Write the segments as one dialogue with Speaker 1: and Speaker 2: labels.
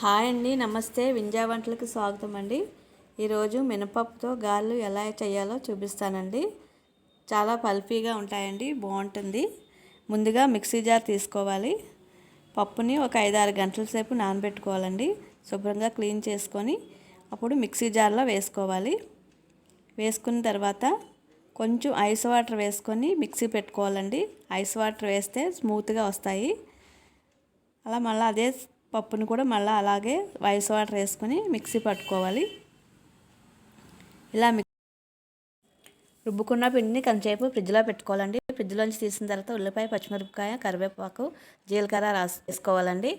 Speaker 1: Hi అండి నమస్తే. వింజా వంటలకు స్వాగతం అండి. ఈరోజు మినపప్పుతో గారెలు ఎలా చేయాలో చూపిస్తానండి. చాలా పల్పీగా ఉంటాయండి బాగుంటుంది. ముందుగా మిక్సీ జార్ తీసుకోవాలి. పప్పుని ఒక ఐదారు గంటల సేపు నానబెట్టుకోవాలండి. శుభ్రంగా క్లీన్ చేసుకొని అప్పుడు మిక్సీ జార్లో వేసుకోవాలి. వేసుకున్న తర్వాత కొంచెం ఐస్ వాటర్ వేసుకొని మిక్సీ పెట్టుకోవాలండి. ఐస్ వాటర్ వేస్తే స్మూత్గా వస్తాయి. అలా మళ్ళీ అదే పప్పును కూడా మళ్ళీ అలాగే వైస్ వాటర్ వేసుకొని మిక్సీ పట్టుకోవాలి. ఇలా మిక్స్ రుబ్బుకున్న పిండిని కొంతసేపు ఫ్రిడ్జ్లో పెట్టుకోవాలండి. ఫ్రిడ్జ్లోంచి తీసిన తర్వాత ఉల్లిపాయ పచ్చిమిరపకాయ కరివేపాకు జీలకర్ర రాసి వేసుకోవాలండి.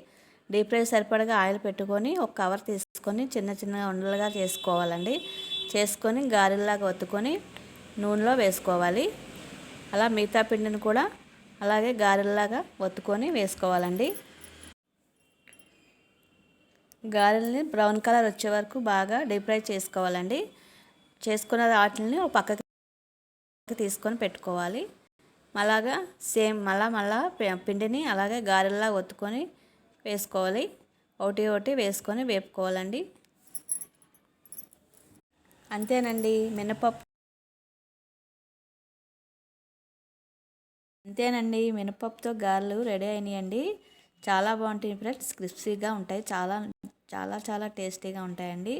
Speaker 1: డీప్ ఫ్రై సరిపడగా ఆయిల్ పెట్టుకొని ఒక కవర్ తీసుకొని చిన్న చిన్న ఉండలుగా చేసుకోవాలండి. చేసుకొని గారెల్లాగా ఒత్తుకొని నూనెలో వేసుకోవాలి. అలా మిగతా పిండిని కూడా అలాగే గారెల్లాగా ఒత్తుకొని వేసుకోవాలండి. గారెల్ని బ్రౌన్ కలర్ వచ్చే వరకు బాగా డీప్ ఫ్రై చేసుకోవాలండి. చేసుకున్న వాటిని ఒక పక్కకి తీసుకొని పెట్టుకోవాలి. అలాగా సేమ్ మళ్ళా మళ్ళా పిండిని అలాగే గారెల్లా ఒత్తుకొని వేసుకోవాలి. ఒకటి ఒకటి వేసుకొని వేపుకోవాలండి. అంతేనండి. మినపప్పు అంతేనండి. మినపప్పుతో గారెలు రెడీ అయినాయండి. చాలా బాగుంటాయి ఫ్రెండ్స్. క్రిస్పీగా ఉంటాయి. చాలా చాలా చాలా టేస్టీగా ఉంటాయండి.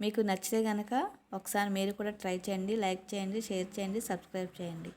Speaker 1: మీకు నచ్చితే కనుక ఒకసారి మీరు కూడా ట్రై చేయండి. లైక్ చేయండి షేర్ చేయండి సబ్స్క్రైబ్ చేయండి.